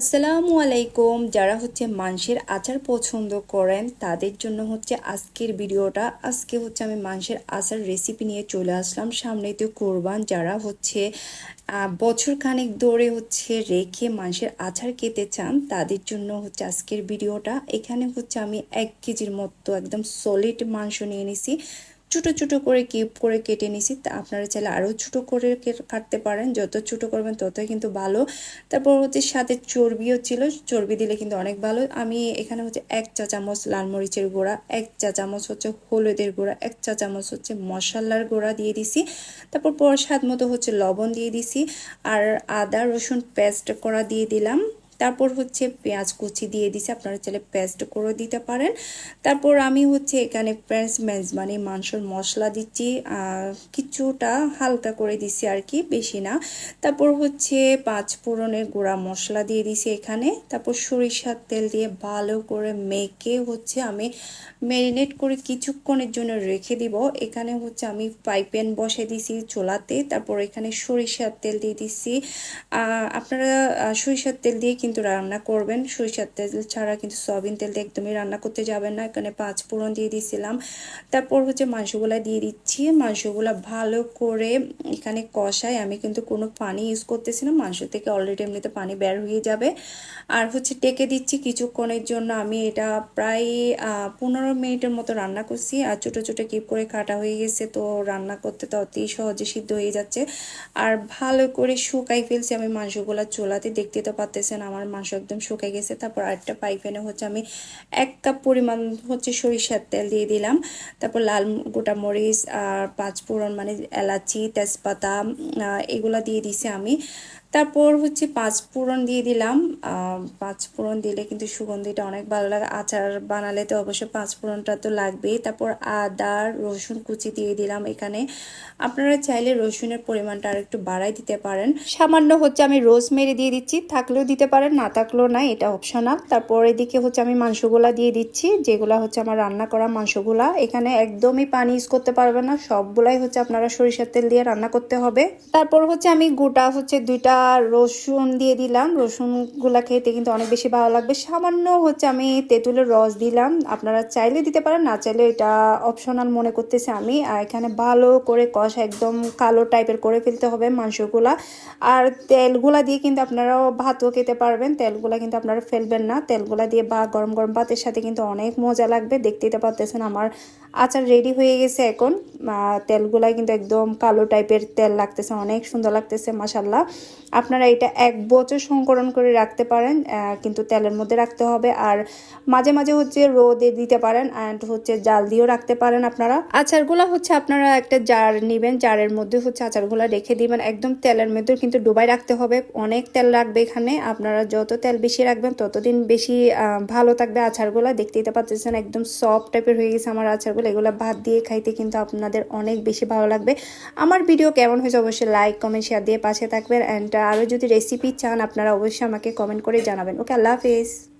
আসসালামু আলাইকুম। যারা হচ্ছে মাংসের আচার পছন্দ করেন, তাদের জন্য হচ্ছে আজকের ভিডিওটা। আজকে হচ্ছে আমি মাংসের আচার রেসিপি নিয়ে চলে আসলাম। সামনেই তো কোরবান। যারা হচ্ছে বছর খানেক ধরে হচ্ছে রেখে মাংসের আচার খেতে চান, তাদের জন্য হচ্ছে আজকের ভিডিওটা। এখানে হচ্ছে আমি এক কেজির মতো একদম সলিড মাংস নিয়ে নিছি। ছোটো ছোটো করে কিউব করে কেটে নিছি। তা আপনারা চাইলে আরও ছোটো করে কাটতে পারেন। যত ছোটো করবেন ততই কিন্তু ভালো। তারপর হচ্ছে সাথে চর্বিও ছিল। চর্বি দিলে কিন্তু অনেক ভালো। আমি এখানে হচ্ছে এক চা চামচ লাল মরিচের গুঁড়া, এক চা চামচ হচ্ছে হলুদের গুঁড়া, এক চা চামচ হচ্ছে মশলার গুঁড়া দিয়ে দিছি। তারপর পর স্বাদ মতো হচ্ছে লবণ দিয়ে দিছি। আর আদা, রসুন পেস্ট করা দিয়ে দিলাম। তারপর হচ্ছে পেঁয়াজ কুচি দিয়ে দিছি, আপনারা চাইলে পেস্ট করে দিতে পারেন। তারপর আমি হচ্ছে এখানে ফ্রেঞ্চ মেজবানি মাংসর মশলা দিচ্ছি কিছুটা হালকা করে দিছি আর কি, বেশি না। তারপর হচ্ছে পাঁচ ফোড়নের গুঁড়া মশলা দিয়ে দিছি এখানে। তারপর সরিষার তেল দিয়ে ভালো করে মেখে হচ্ছে আমি ম্যারিনেট করে কিছুক্ষণের জন্য রেখে দিব। এখানে হচ্ছে আমি ফ্রাই প্যান বসে দিছি চোলাতে, তারপর এখানে সরিষার তেল দিয়ে দিছি। আপনারা সরিষার তেল দিয়ে কিন্তু রান্না করবেন। সরিষার তেল ছাড়া কিন্তু সয়াবিন তেল দিয়ে একদমই রান্না করতে যাবেন না। এখানে পাঁচ ফোড়ন দিয়ে দিয়েছিলাম তারপর হচ্ছে মাংসগুলা দিয়ে দিচ্ছি। মাংসগুলা ভালো করে এখানে কষায় আমি কিন্তু কোনো পানি ইউজ করতেছি না। মাংস থেকে অলরেডি এমনিতে পানি বের হয়ে যাবে। আর হচ্ছে টেকে দিচ্ছি কিছুক্ষণের জন্য। আমি এটা প্রায় পনেরো মিনিটের মতো রান্না করছি। আর ছোটো ছোটো কিপ করে কাটা হয়ে গেছে। তো রান্না করতে তো অতি সহজে সিদ্ধ হয়ে যাচ্ছে। আর ভালো করে শুকাই ফেলছি আমি মাংসগুলা চোলাতে। দেখতে তো পারতেছেন আমার মাংস একদম শুকে গেছে। তারপর আরেকটা পাইপ্যানে হচ্ছে আমি এক কাপ পরিমাণ হচ্ছে সরিষার তেল দিয়ে দিলাম। তারপর লাল গোটা মরিচ আর পাঁচ ফোড়ন মানে এলাচি, তেজপাতা এগুলা দিয়ে দিছি আমি। তারপর হচ্ছে পাঁচ ফোড়ন দিয়ে দিলাম। পাঁচ ফোড়ন দিলে কিন্তু সুগন্ধিটা অনেক ভালো লাগে। আচার বানালে তো অবশ্যই পাঁচ ফোড়নটা তো লাগবেই। তারপর আদা, রসুন কুচি দিয়ে দিলাম এখানে। আপনারা চাইলে রসুনের পরিমাণটা আর একটু বাড়াই দিতে পারেন। সামান্য হচ্ছে আমি রোজ মেরে দিয়ে দিচ্ছি। থাকলেও দিতে পারেন, না থাকলেও না এটা অপশনাল তারপর এদিকে হচ্ছে আমি মাংসগুলা দিয়ে দিচ্ছি, যেগুলা হচ্ছে আমার রান্না করা মাংসগুলা। এখানে একদমই পানি ইউজ করতে পারবেন না। সবগুলাই হচ্ছে আপনারা সরিষার তেল দিয়ে রান্না করতে হবে। তারপর হচ্ছে আমি গোটা হচ্ছে দুইটা রসুন দিয়ে দিলাম। রসুনগুলা খেতে কিন্তু অনেক বেশি ভালো লাগবে। সামান্য হচ্ছে আমি তেঁতুলের রস দিলাম। আপনারা চাইলে দিতে পারেন, না চাইলে এটা অপশনাল মনে করতেছে আমি। আর এখানে ভালো করে কষা, একদম কালো টাইপের করে ফেলতে হবে মাংসগুলা। আর তেলগুলা দিয়ে কিন্তু আপনারাও ভাতও খেতে পারবেন। তেলগুলা কিন্তু আপনারা ফেলবেন না। তেলগুলা দিয়ে বা গরম গরম ভাতের সাথে কিন্তু অনেক মজা লাগবে। দেখতেই পারতেছেন আমার আচার রেডি হয়ে গেছে এখন। তেলগুলাই কিন্তু একদম কালো টাইপের তেল লাগতেছে, অনেক সুন্দর লাগতেছে মাসাল্লাহ আপনারা এটা এক বছর সংকরণ করে রাখতে পারেন কিন্তু তেলের মধ্যে রাখতে হবে। আর মাঝে মাঝে হচ্ছে রোদে দিতে পারেন অ্যান্ড হচ্ছে জাল দিয়েও রাখতে পারেন আপনারা। আচারগুলা হচ্ছে আপনারা একটা জার নেবেন জারের মধ্যে হচ্ছে আচারগুলা রেখে দিবেন। একদম তেলের মধ্যে কিন্তু ডুবাই রাখতে হবে। অনেক তেল রাখবে এখানে, আপনারা যত তেল বেশি রাখবেন, ততদিন বেশি ভালো থাকবে আচারগুলা। দেখতেই পাচ্ছেন, একদম সফট টাইপের হয়ে গেছে আমার আচারগুলো। এগুলো ভাত দিয়ে খাইতে কিন্তু আপনাদের অনেক বেশি ভালো লাগবে। আমার ভিডিও কেমন হয়েছে অবশ্যই লাইক কমেন্ট শেয়ার দিয়ে পাশে থাকবেন। অ্যান্ড আরও যদি রেসিপি চান, আপনারা অবশ্যই আমাকে কমেন্ট করে জানাবেন। ওকে আল্লাহ হাফিজ।